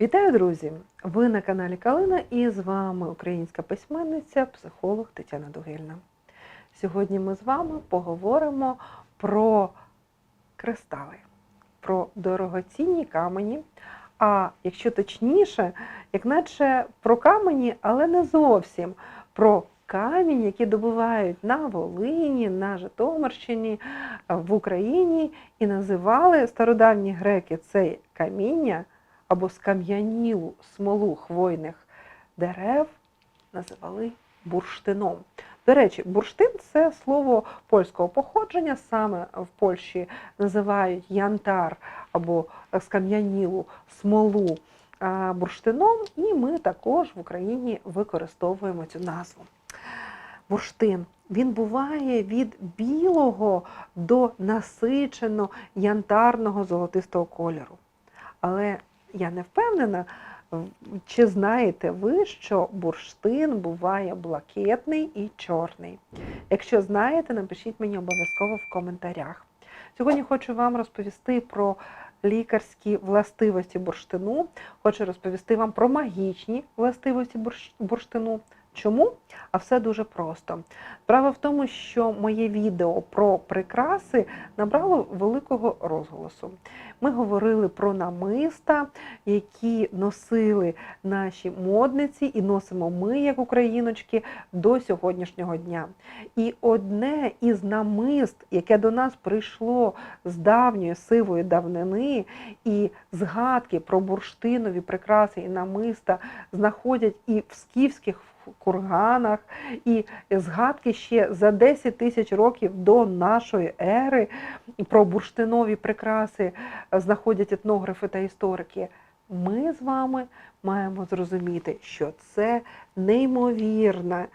Вітаю, друзі! Ви на каналі Калина і з вами українська письменниця, психолог Тетяна Дугельна. Сьогодні ми з вами поговоримо про кристали, про дорогоцінні камені. А якщо точніше, як наче про камені, але не зовсім про камінь, які добувають на Волині, на Житомирщині, в Україні, і називали стародавні греки це каміння або скам'янілу смолу хвойних дерев називали бурштином. До речі, бурштин це слово польського походження. Саме в Польщі називають янтар або скам'янілу смолу бурштином, і ми також в Україні використовуємо цю назву. Бурштин. Він буває від білого до насичено янтарного золотистого кольору. Але я не впевнена, чи знаєте ви, що бурштин буває блакитний і чорний. Якщо знаєте, напишіть мені обов'язково в коментарях. Сьогодні хочу вам розповісти про лікарські властивості бурштину, хочу розповісти вам про магічні властивості бурштину. Чому? А все дуже просто. Справа в тому, що моє відео про прикраси набрало великого розголосу. Ми говорили про намиста, які носили наші модниці, і носимо ми, як україночки, до сьогоднішнього дня. І одне із намист, яке до нас прийшло з давньої сивої давнини, і згадки про бурштинові прикраси і намиста знаходять і в скіфських курганах, і згадки ще за 10 тисяч років до нашої ери про бурштинові прикраси знаходять етнографи та історики. Ми з вами маємо зрозуміти, що це неймовірне,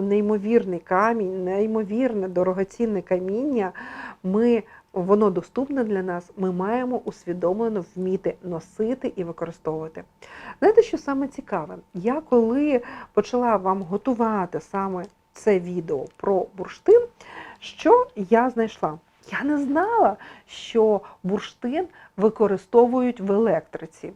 неймовірний камінь, неймовірне дорогоцінне каміння. Ми Воно доступне для нас, ми маємо усвідомлено вміти носити і використовувати. Знаєте, що саме цікаве? Я коли почала вам готувати саме це відео про бурштин, що я знайшла? Я не знала, що бурштин використовують в електриці.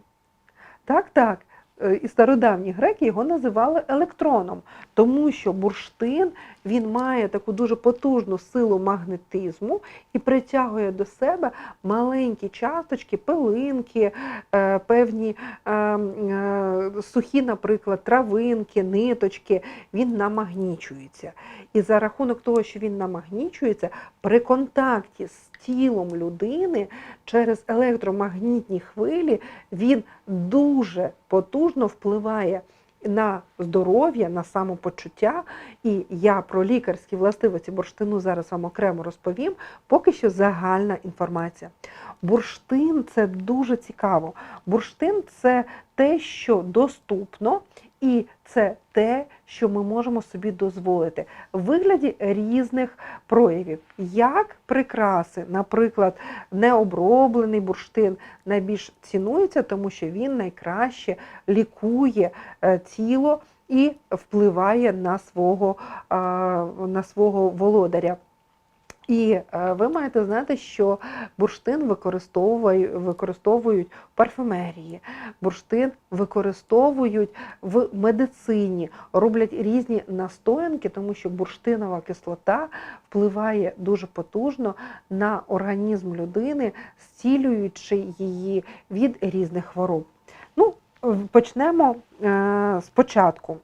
Так, так. Е, і стародавні греки його називали електроном, тому що бурштин він має таку дуже потужну силу магнетизму і притягує до себе маленькі часточки, пилинки, е, певні е, сухі, наприклад, травинки, ниточки, він намагнічується. І за рахунок того, що він намагнічується, при контакті з тілом людини через електромагнітні хвилі він дуже потужно впливає на здоров'я, на самопочуття. І я про лікарські властивості бурштину зараз вам окремо розповім, поки що загальна інформація. Бурштин це дуже цікаво. Бурштин це те, що доступно, і це те, що ми можемо собі дозволити в вигляді різних проявів, як прикраси, наприклад, необроблений бурштин найбільш цінується, тому що він найкраще лікує е, тіло і впливає на свого, на свого володаря. І е, ви маєте знати, що бурштин використовують використовують в парфюмерії, бурштин використовують в медицині, роблять різні настоянки, тому що бурштинова кислота впливає дуже потужно на організм людини, зцілюючи її від різних хвороб. Ну, Почнемо е, спочатку.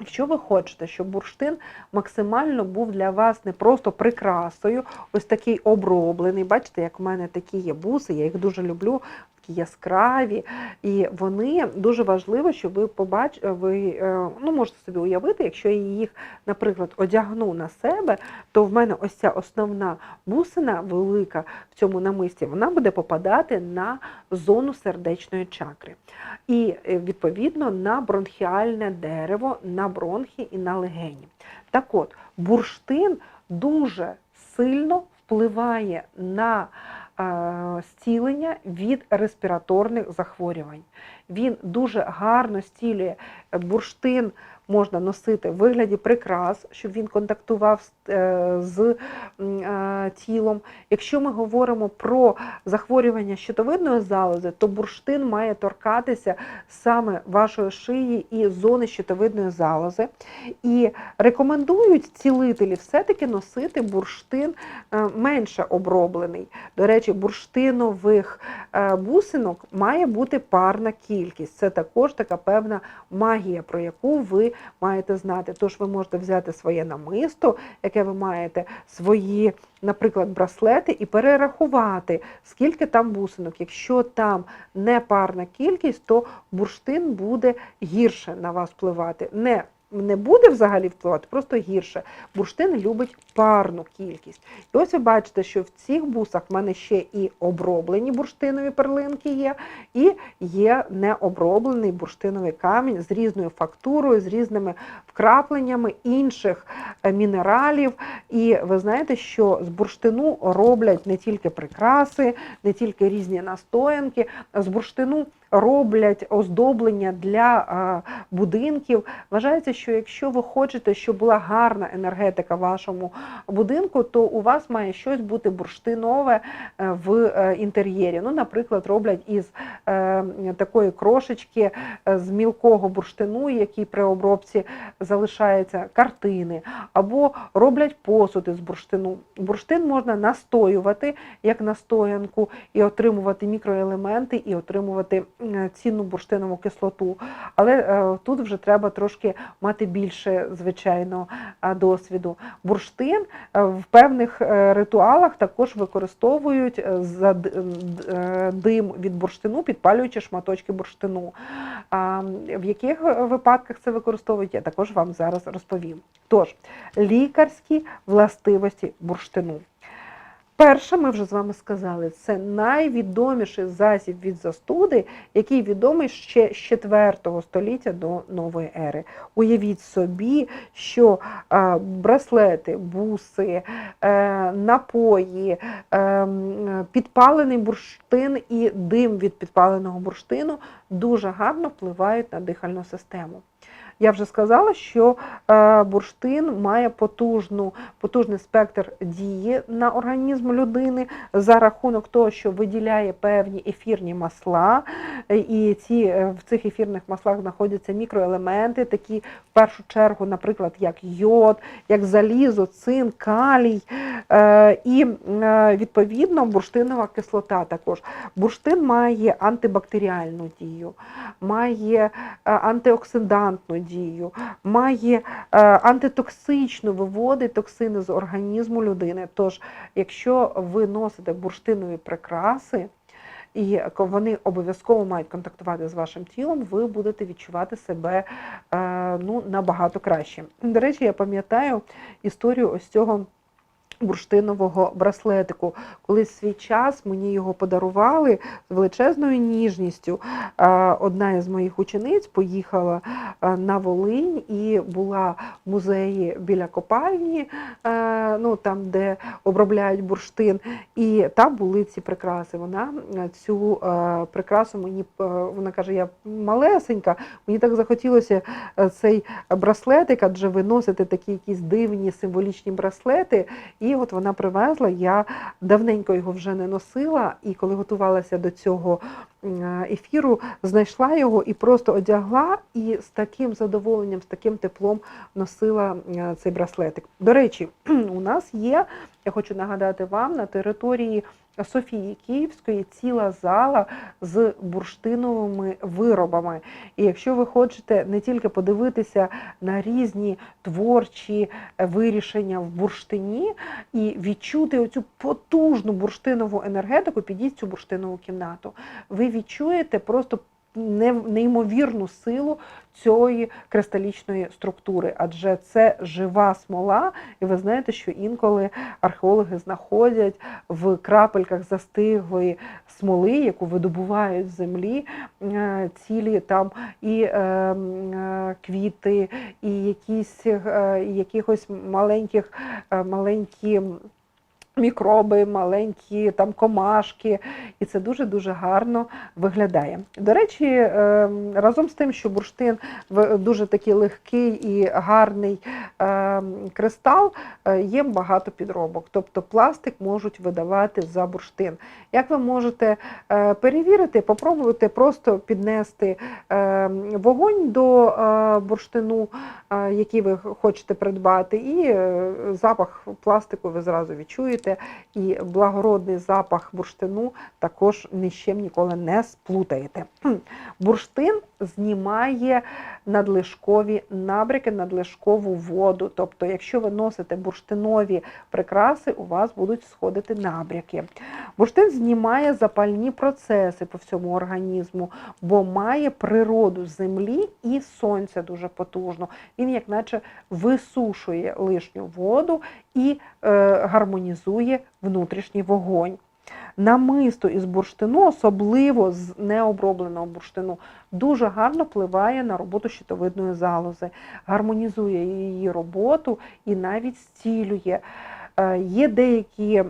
Якщо ви хочете, щоб бурштин максимально був для вас не просто прикрасою, ось такий оброблений. Бачите, як в мене такі є буси, я їх дуже люблю такі яскраві, і вони дуже важливо, щоб ви побачили, ви е, ну, можете собі уявити, якщо я їх, наприклад, одягну на себе, то в мене ось ця основна бусина велика в цьому намисті, вона буде попадати на зону сердечної чакри. І, е, відповідно, на бронхіальне дерево, на бронхи і на легені. Так от, бурштин дуже сильно впливає на зцілення від респіраторних захворювань. Він дуже гарно стілює бурштин, можна носити в вигляді прикрас, щоб він контактував з, е, е, тілом. Якщо ми говоримо про захворювання щитовидної залози, то бурштин має торкатися саме вашої шиї і зони щитовидної залози. І рекомендують цілителі все-таки носити бурштин е, менше оброблений. До речі, бурштинових бусинок має бути парна кількість. Це також така певна магія, про яку ви маєте знати. Тож ви можете взяти своє намисто, яке ви маєте, свої, наприклад, браслети, і перерахувати, скільки там бусинок. Якщо там не парна кількість, то бурштин буде гірше на вас впливати. Не не буде взагалі впливати, просто гірше. Бурштин любить парну кількість. І ось ви бачите, що в цих бусах в мене ще і оброблені бурштинові перлинки є, і є необроблений бурштиновий камінь з різною фактурою, з різними вкрапленнями інших е, мінералів. І ви знаєте, що з бурштину роблять не тільки прикраси, не тільки різні настоянки, з бурштину роблять оздоблення для будинків. Вважається, що якщо ви хочете, щоб була гарна енергетика в вашому будинку, то у вас має щось бути бурштинове е, в е, інтер'єрі. Ну, наприклад, роблять із е, такої крошечки з мілкого бурштину, який при обробці залишається картини, або роблять посуд із бурштину. Бурштин можна настоювати як настоянку і отримувати мікроелементи, і отримувати цінну бурштинову кислоту. Але е, тут вже треба трошки мати більше, звичайно, е, досвіду. Бурштин е, в певних е, ритуалах також використовують е, за е, дим від бурштину, підпалюючи шматочки бурштину. В яких е, випадках це використовують, я також вам зараз розповім. Тож, лікарські властивості бурштину. Перше, ми вже з вами сказали, це найвідоміший засіб від застуди, який відомий ще з 4 століття до нової ери. Уявіть собі, що браслети, буси, е, напої, е, підпалений бурштин і дим від підпаленого бурштину дуже гарно впливають на дихальну систему. Я вже сказала, що е, бурштин має потужну, потужний спектр дії на організм людини за рахунок того, що виділяє певні ефірні масла, і ці, е, в цих ефірних маслах знаходяться мікроелементи, такі в першу чергу, наприклад, як йод, як залізо, цин, калій. Е, І відповідно бурштинова кислота також. Бурштин має антибактеріальну дію, має антиоксидантну дію, має е, антитоксичну, виводить токсини з організму людини. Тож, якщо ви носите бурштинові прикраси, і вони обов'язково мають контактувати з вашим тілом, ви будете відчувати себе е, ну, набагато краще. До речі, я пам'ятаю історію ось цього бурштинового браслетику. Коли свій час мені його подарували з величезною ніжністю. Одна із моїх учениць поїхала е, на Волинь і була в музеї біля копальні, е, ну там, де обробляють бурштин, і там були ці прикраси. Вона цю е, прикрасу мені вона каже: я малесенька, мені так захотілося цей браслетик, адже ви носите такі якісь дивні символічні браслети. І от вона привезла. Я давненько його вже не носила, і коли готувалася до цього ефіру, знайшла його і просто одягла, і з таким задоволенням, з таким теплом носила е, цей браслетик. До речі, у нас є, я хочу нагадати вам, на території Софії Київської ціла зала з бурштиновими виробами. І якщо ви хочете не тільки подивитися на різні творчі е, вирішення в бурштині і відчути оцю потужну бурштинову енергетику, підіть цю бурштинову кімнату. Ви відчуєте просто неймовірну силу цієї кристалічної структури, адже це жива смола, і ви знаєте, що інколи археологи знаходять в крапельках застиглої смоли, яку видобувають з землі, е, цілі там і е, е, квіти, і якісь і якихось маленьких маленькі мікроби, маленькі там комашки, і це дуже-дуже гарно виглядає. До речі, е, разом з тим, що бурштин дуже такий легкий і гарний е, кристал, е, є багато підробок. Тобто пластик можуть видавати за бурштин. Як ви можете е, перевірити, попробуйте просто піднести е, вогонь до е, бурштину, який ви хочете придбати, і запах пластику ви зразу відчуєте. І благородний запах бурштину також ні з чим ніколи не сплутаєте. Бурштин знімає надлишкові набряки, надлишкову воду. Тобто, якщо ви носите бурштинові прикраси, у вас будуть сходити набряки. Бурштин знімає запальні процеси по всьому організму, бо має природу землі і сонця дуже потужно. Він, як наче, висушує лишню воду і е, гармонізує внутрішній вогонь. Намисто із бурштину, особливо з необробленого бурштину, дуже гарно впливає на роботу щитовидної залози, гармонізує її роботу і навіть зцілює. Е, Є деякі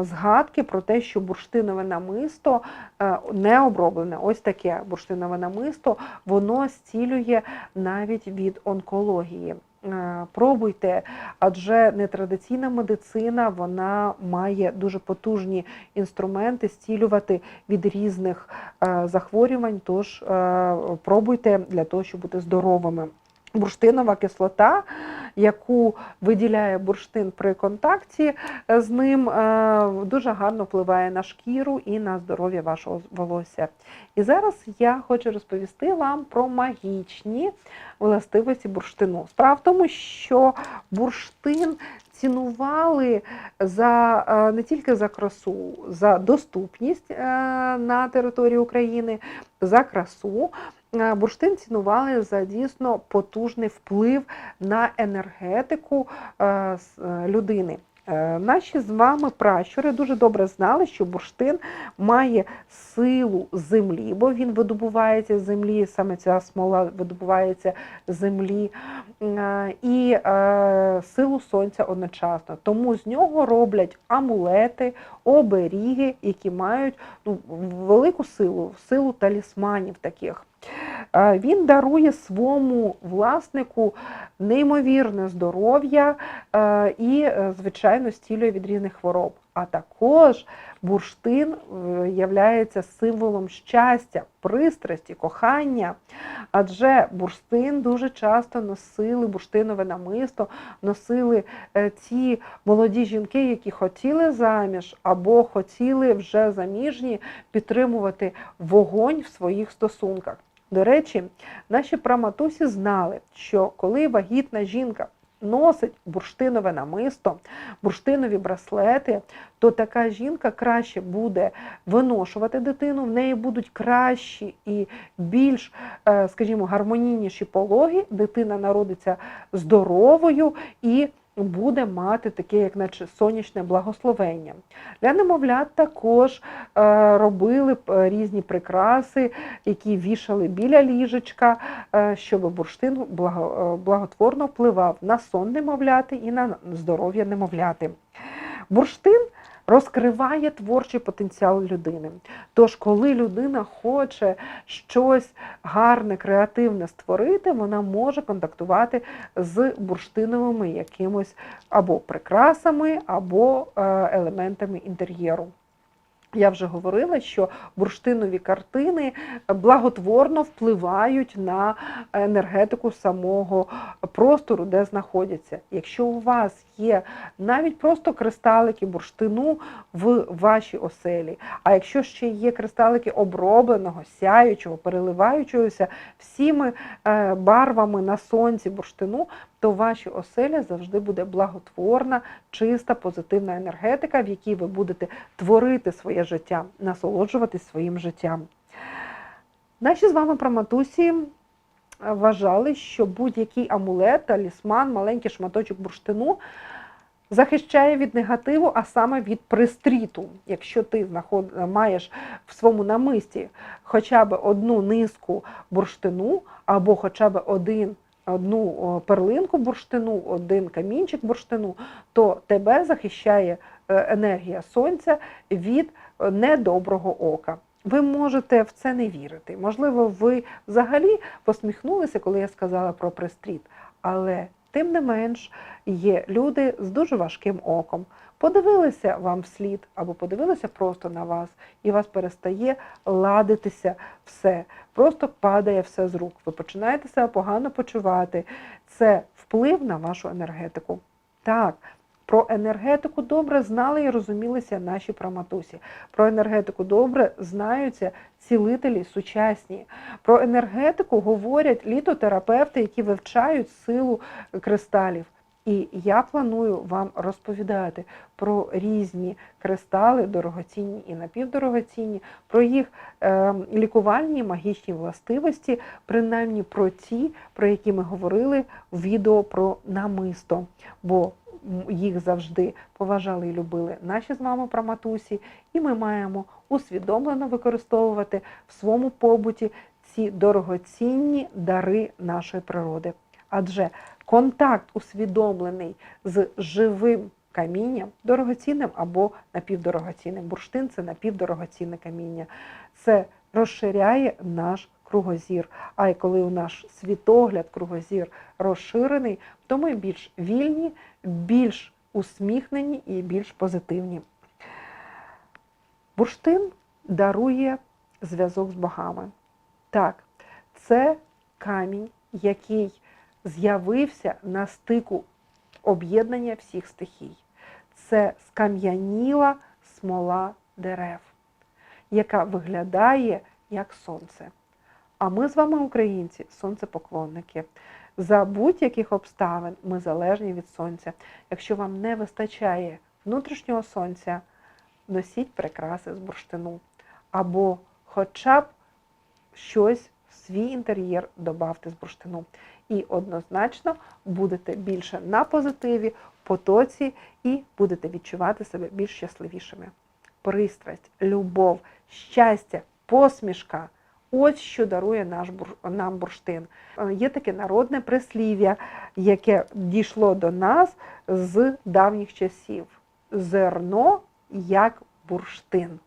згадки про те, що бурштинове намисто е, не оброблене, ось таке бурштинове намисто, воно зцілює навіть від онкології. Е, Пробуйте, адже нетрадиційна медицина вона має дуже потужні інструменти зцілювати від різних е, захворювань. Тож е, пробуйте для того, щоб бути здоровими. Бурштинова кислота, яку виділяє бурштин при контакті з ним, е, дуже гарно впливає на шкіру і на здоров'я вашого волосся. І зараз я хочу розповісти вам про магічні властивості бурштину. Справа в тому, що бурштин цінували за е, не тільки за красу, за доступність е, на території України, за красу. Е, Бурштин цінували за дійсно потужний вплив на енергетику е, е, людини. Наші з вами пращури дуже добре знали, що бурштин має силу землі, бо він видобувається з землі, саме ця смола видобувається з землі, і силу сонця одночасно. Тому з нього роблять амулети, оберіги, які мають ну, велику силу, силу талісманів таких. Він дарує своєму власнику неймовірне здоров'я е, і, е, звичайно, стілює від різних хвороб. А також бурштин е, являється символом щастя, пристрасті, кохання. Адже бурштин дуже часто носили бурштинове намисто, носили ті молоді жінки, які хотіли заміж або хотіли вже заміжні підтримувати вогонь в своїх стосунках. До речі, наші праматусі знали, що коли вагітна жінка носить бурштинове намисто, бурштинові браслети, то така жінка краще буде виношувати дитину, в неї будуть кращі і більш, е, скажімо, гармонійніші пологи, дитина народиться здоровою і буде мати таке, як наче сонячне благословення. Для немовлят також е, робили е, різні прикраси, які вішали біля ліжечка, е, щоб бурштин благо, благотворно впливав на сон немовляти і на здоров'я немовляти. Бурштин розкриває творчий потенціал людини. Тож, коли людина хоче щось гарне, креативне створити, вона може контактувати з бурштиновими якимось або прикрасами, або е, елементами інтер'єру. Я вже говорила, що бурштинові картини благотворно впливають на енергетику самого простору, де знаходяться. Якщо у вас є навіть просто кристалики бурштину в вашій оселі, а якщо ще є кристалики обробленого, сяючого, переливаючогося всіми е, барвами на сонці бурштину, то в вашій оселі завжди буде благотворна, чиста, позитивна енергетика, в якій ви будете творити своє життя, насолоджуватись своїм життям. Наші з вами праматусі вважали, що будь-який амулет, талісман, маленький шматочок бурштину захищає від негативу, а саме від пристріту. Якщо ти знаход... маєш в своєму намисті хоча б одну низку бурштину, або хоча б один одну перлинку бурштину, один камінчик бурштину, то тебе захищає е, енергія сонця від е, недоброго ока. Ви можете в це не вірити. Можливо, ви взагалі посміхнулися, коли я сказала про пристріт, але тим не менш є люди з дуже важким оком. Подивилися вам вслід або подивилися просто на вас, і вас перестає ладитися все, просто падає все з рук. Ви починаєте себе погано почувати. Це вплив на вашу енергетику. Так, про енергетику добре знали і розумілися наші праматусі. Про енергетику добре знаються цілителі сучасні. Про енергетику говорять літотерапевти, які вивчають силу кристалів. І я планую вам розповідати про різні кристали, дорогоцінні і напівдорогоцінні, про їх е, лікувальні магічні властивості, принаймні про ті, про які ми говорили в відео про намисто. Бо їх завжди поважали і любили наші з вами праматусі, і ми маємо усвідомлено використовувати в своєму побуті ці дорогоцінні дари нашої природи. Адже контакт усвідомлений з живим камінням, дорогоцінним або напівдорогоцінним. Бурштин це напівдорогоцінне каміння. Це розширяє наш кругозір. А й коли у наш світогляд, кругозір розширений, то ми більш вільні, більш усміхнені і більш позитивні. Бурштин дарує зв'язок з богами. Так, це камінь, який з'явився на стику об'єднання всіх стихій. Це скам'яніла смола дерев, яка виглядає як сонце. А ми з вами, українці, сонцепоклонники. За будь-яких обставин ми залежні від сонця. Якщо вам не вистачає внутрішнього сонця, носіть прикраси з бурштину. Або хоча б щось в свій інтер'єр додавте з бурштину. І однозначно будете більше на позитиві, потоці і будете відчувати себе більш щасливішими. Пристрасть, любов, щастя, посмішка. Ось що дарує наш нам бурштин. Е, Є таке народне прислів'я, яке дійшло до нас з давніх часів. Зерно як бурштин.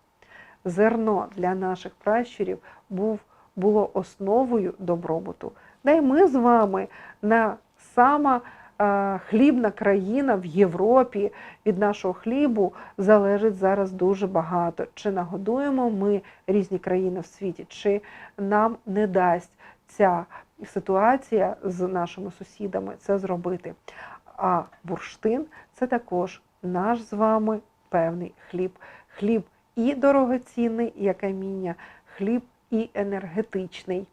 Зерно для наших пращурів був, було основою добробуту. Да й ми з вами на сама е, хлібна країна в Європі від нашого хлібу залежить зараз дуже багато. Чи нагодуємо ми різні країни в світі, чи нам не дасть ця ситуація з нашими сусідами це зробити. А бурштин це також наш з вами певний хліб. Хліб і дорогоцінний, як каміння, хліб і енергетичний.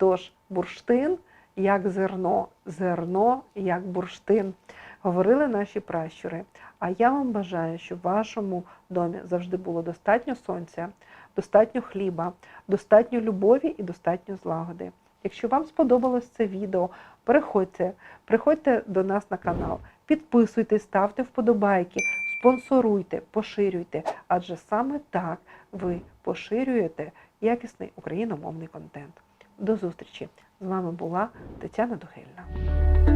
Тож бурштин як зерно, зерно як бурштин. Говорили наші пращури. А я вам бажаю, щоб в вашому домі завжди було достатньо сонця, достатньо хліба, достатньо любові і достатньо злагоди. Якщо вам сподобалось це відео, переходьте, приходьте до нас на канал, підписуйтесь, ставте вподобайки, спонсоруйте, поширюйте, адже саме так ви поширюєте якісний україномовний контент. До зустрічі! З вами була Тетяна Дугельна.